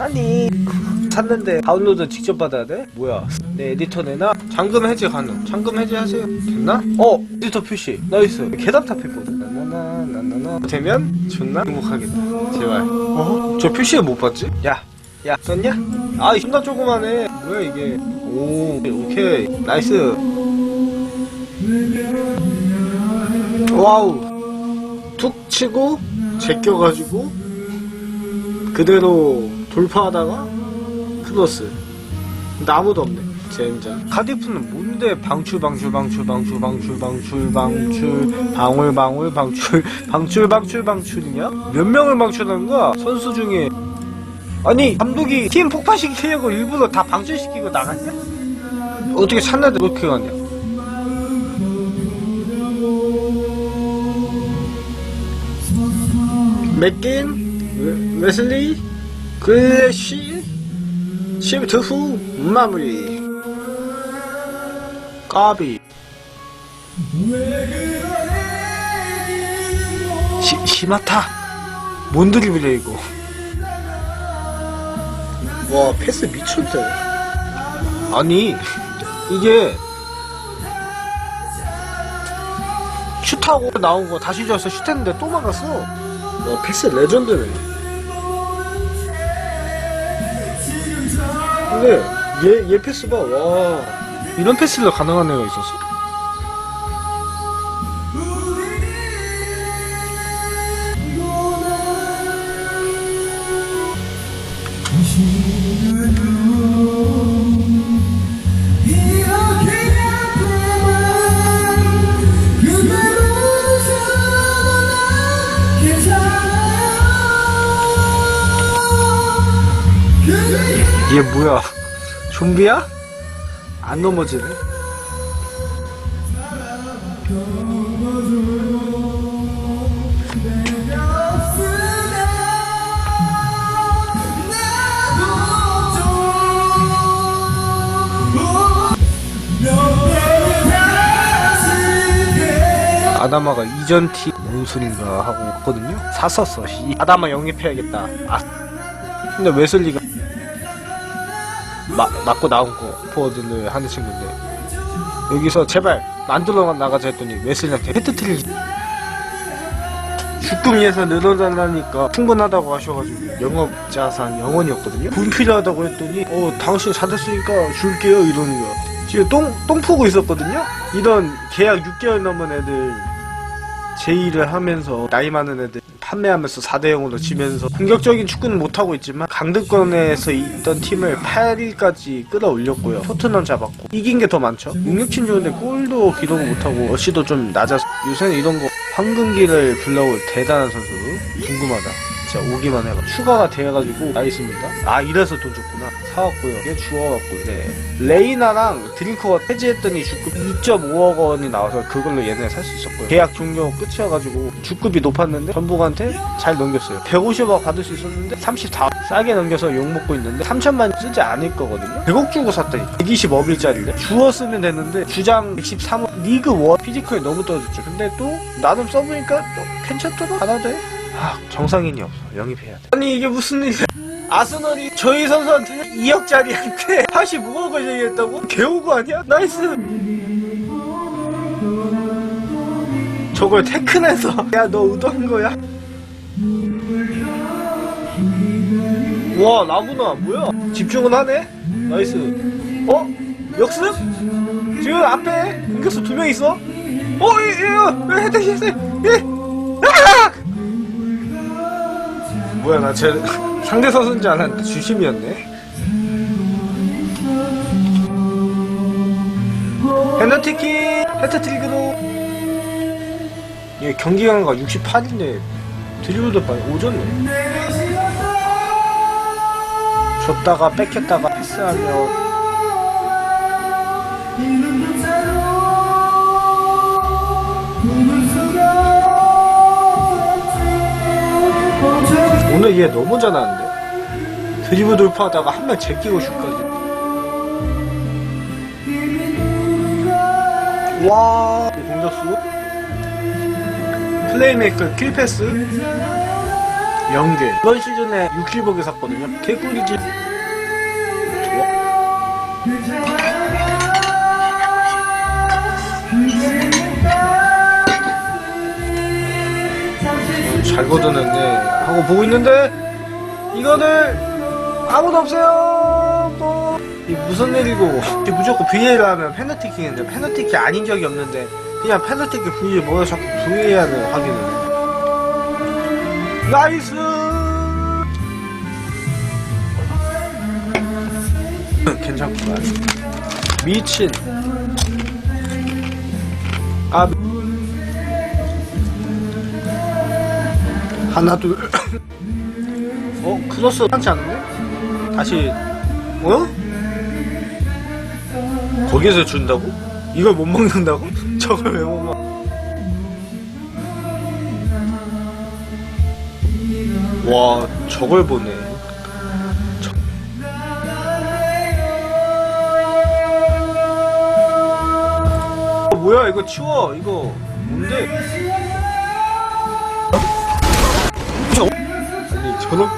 아니 샀는데 다운로드 직접 받아야 돼? 뭐야 내 에디터 내나? 잠금 해제 가능 잠금 해제하세요 됐나? 어 에디터 표시 나이스 계단 탑했거든 나나나나나 되면 존나 행복하겠다 제발 어? 저 표시를 못 봤지? 야 야, 썼냐? 아, 존나 조그만해. 뭐야, 이게. 오, 오케이. 나이스. 와우. 툭 치고, 제껴가지고, 그대로 돌파하다가. 근데 아무도 없네. 젠장. 카디프는 뭔데 방출, 방출, 방출, 방출, 방출, 방출, 방출, 방울, 방울, 방출, 방출, 방출, 방출이냐? 몇 명을 방출하는 거야? 선수 중에 아니 감독이 팀 폭파시키려고 일부러 다 방출시키고 나갔냐? 어떻게 찾는데 그렇게 가냐? 맥긴, 웨- 웨슬리, 글래시, 시프트 후 마무리. 까비. 시, 시마타. 뭔 드리블이야 이거. 와 패스 미쳤다 아니 이게 슛하고 나온 거 다시 줘서 슛했는데 또 막았어 와 패스 레전드네 근데 얘, 얘 패스 봐 와. 이런 패스가 가능한 애가 있었어 얘 뭐야 좀비야? 안 넘어지네 아다마가 이전 팀뭔 소린가 하고 있거든요 샀었어 씨. 아다마 영입해야겠다 아 근데 웨슬리가 마, 맞고 나온 거 포워드를 하는 친구인데. 여기서 제발 만들어 나가자 했더니 웨슬리한테 헤트트릭 주금리에서 늘어달라니까 충분하다고 하셔가지고 영업 자산 영원이었거든요. 불필요하다고 했더니 어 당신 잘됐으니까 줄게요 이러는 거야. 지금 똥, 똥 푸고 있었거든요? 이런 계약 6개월 넘은 애들 제의를 하면서 나이 많은 애들 판매하면서 4대 0으로 지면서 공격적인 축구는 못하고 있지만 강등권에서 있던 팀을 8위까지 끌어올렸고요. 토트넘 잡았고 이긴 게 더 많죠. 능력친 좋은데 골도 기록을 못하고 어시도 좀 낮아서 요새는 이런 거 황금기를 불러올 대단한 선수 궁금하다. 진짜 오기만 해봐. 추가가 돼가지고 나 있습니다. 아 이래서 돈 줬구나. 사왔고요. 얘 주워갖고 네. 레이나랑 드링크가 해지했더니 주급 2.5억 원이 나와서 그걸로 얘네 살 수 있었고요. 계약 종료 끝이어가지고 주급이 높았는데 전북한테 잘 넘겼어요. 150억 받을 수 있었는데 34 싸게 넘겨서 욕 먹고 있는데 3천만 쓰지 않을 거거든요. 100억 주고 샀다니까. 120억일짜리를 주워 쓰면 되는데 주장 113억 리그 원 피지컬이 너무 떨어졌죠. 근데 또 나름 써보니까 또 괜찮더라. 하나 돼. 아 정상인이 없어. 영입해야 돼. 아니 이게 무슨 일이야? 아스널이 저희 선수한테 2억짜리한테 85억을 얘기했다고? 개오고 아니야? 나이스! 저걸 테크내서 야 너 의도한 거야? 와 라구나 뭐야? 집중은 하네? 나이스 어? 역습? 지금 앞에 공격수 두 명 있어? 어? 이, 이거 헤드 헤드 예! 아! 뭐야 나쟤 상대 선수인 줄 알았는데 주심이었네. 페널티킥 헤트트릭으로. 얘 경기 강가 68인데 드리블도 빨리 오졌네. 줬다가 뺏겼다가 패스하면 오늘 얘 너무 잘하는데? 드리블 돌파하다가 한 명 제끼고 슛까지. 와 공격수? 플레이메이커 킬패스? 연계. 이번 시즌에 60억에 샀거든요. 개꿀이지. 잘 걷어냈네 하고 보고 있는데 이거를 아무도 없어요. 또. 이 무슨 일이고. 무조건 VA를 하면 페널티킥인데 페널티킥 아닌 적이 없는데 그냥 페널티킥 VA 뭐야 자꾸 VA를 하기는. 나이스! 괜찮구만. 미친. 아 하나 둘 어? 크로스 많지 않은데? 다시 어? 거기에서 준다고? 이걸 못 먹는다고? 저걸 왜 못 먹어? 와 저걸 보네 저- 어, 뭐야 이거 치워 이거 뭔데? 저런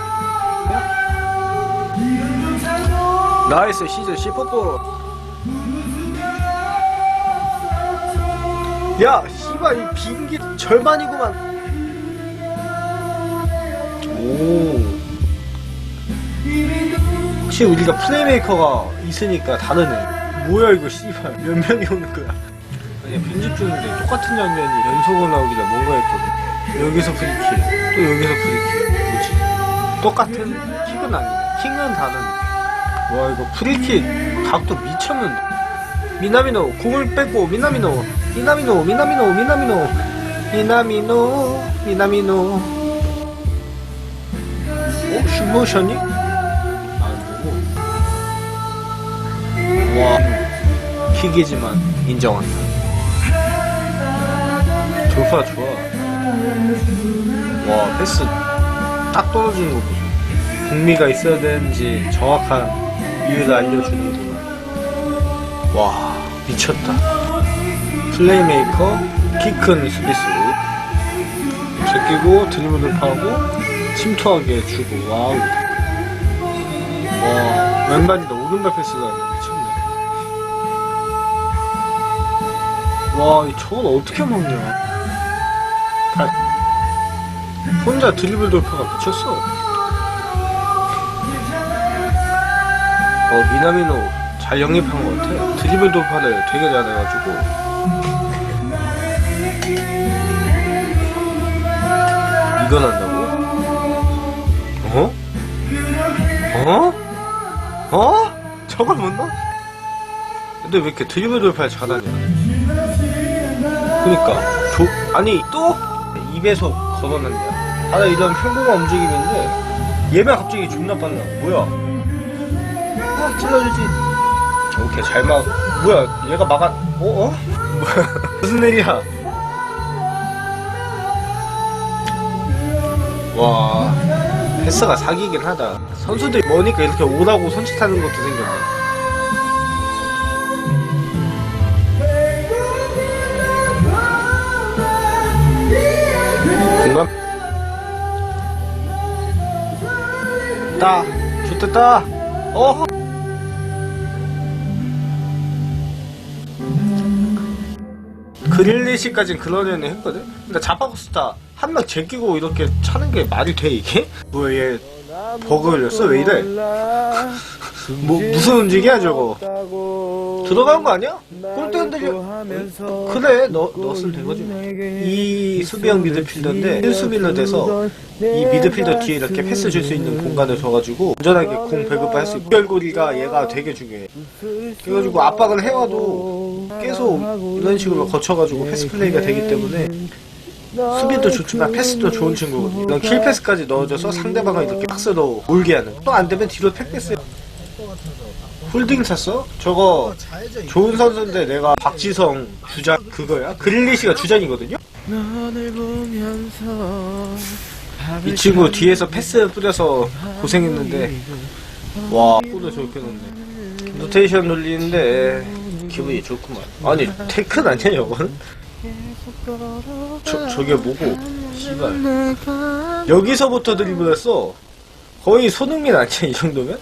나이스 시즌 10포포 야 씨발 이 비행기 절반이구만. 오. 혹시 우리가 플레이메이커가 있으니까 다르네. 뭐야 이거 씨발. 몇 명이 오는 거야? 아니 편집 중인데 똑같은 장면이 연속으로 나오길래 뭔가 했거든. 여기서 프리킥 또 여기서 프리킥 똑같은 킥은 아니네 킥은 다른데 와 이거 프리킥 각도 미쳤는데. 미나미노 공을 뺏고 미나미노 미나미노 미나미노 미나미노 미나미노 미나미노. 어? 슈모션이? 아니고 와 킥이지만 인정한다. 돌파 좋아. 와 패스 딱 떨어지는 거 보소 북미가 있어야 되는지 정확한 이유를 알려주는구나 와 미쳤다. 플레이메이커 키 큰 수비수 제끼고 드리블 돌파하고 침투하게 주고. 와우. 와 왼발이다 오른발 패스가 아니라 미쳤네. 와, 이 저건 어떻게 먹냐? 발- 혼자 드리블 돌파가 미쳤어. 어, 미나미노 잘 영입한 것 같아. 드리블 돌파를 되게 잘해가지고. 이건 한다고? 어? 어? 어? 저걸 못 넣어? 근데 왜 이렇게 드리블 돌파를 잘하냐? 그니까 조, 아니 또 입에서 걷어낸다 다들 이런 평범한 움직임인데 얘가 갑자기 존나 빨라. 뭐야? 아 찔러주지. 오케이 잘 막 뭐야 얘가 막아. 어? 어? 무슨 일이야? 와 패스가 사기긴 하다. 선수들이 뭐니까 이렇게 오라고 손짓하는 것도 생겼네 공감? 따 좋됐다 어. 그릴리시까진 그러려니 했거든? 근데 자파고스타 한 명 제끼고 이렇게 차는 게 말이 돼 이게? 뭐야 얘 버그 걸렸어? 왜 이래? 뭐 무슨 움직이야 저거? 들어간 거 아니야? 흔들려 그래 넣, 넣었으면 된 거지. 이 수비형 미드필더인데 1수비로 돼서 이 미드필더 뒤에 이렇게 패스 줄 수 있는 공간을 줘가지고 안전하게 공 배급을 할수 있고 결골이가 얘가 되게 중요해. 그래가지고 압박을 해와도 계속 이런 식으로 거쳐가지고 패스 플레이가 되기 때문에 수비도 좋지만 패스도 좋은 친구거든요 이런 킬 패스까지 넣어줘서 상대방을 이렇게 박스로 몰게 하는. 또 안되면 뒤로 팩패스 홀딩 찼어? 저거 좋은 선수인데 내가 박지성 주장 그거야? 그릴리시가 주장이거든요? 이 친구 뒤에서 패스 뿌려서 고생했는데 와 골도 저렇게 넣네 노테이션 놀리는데 기분이 좋구만 아니 테큰 아니야 저건? 저, 저게 뭐고 씨발. 여기서부터 드리블했어. 거의 손흥민 아니야 이 정도면?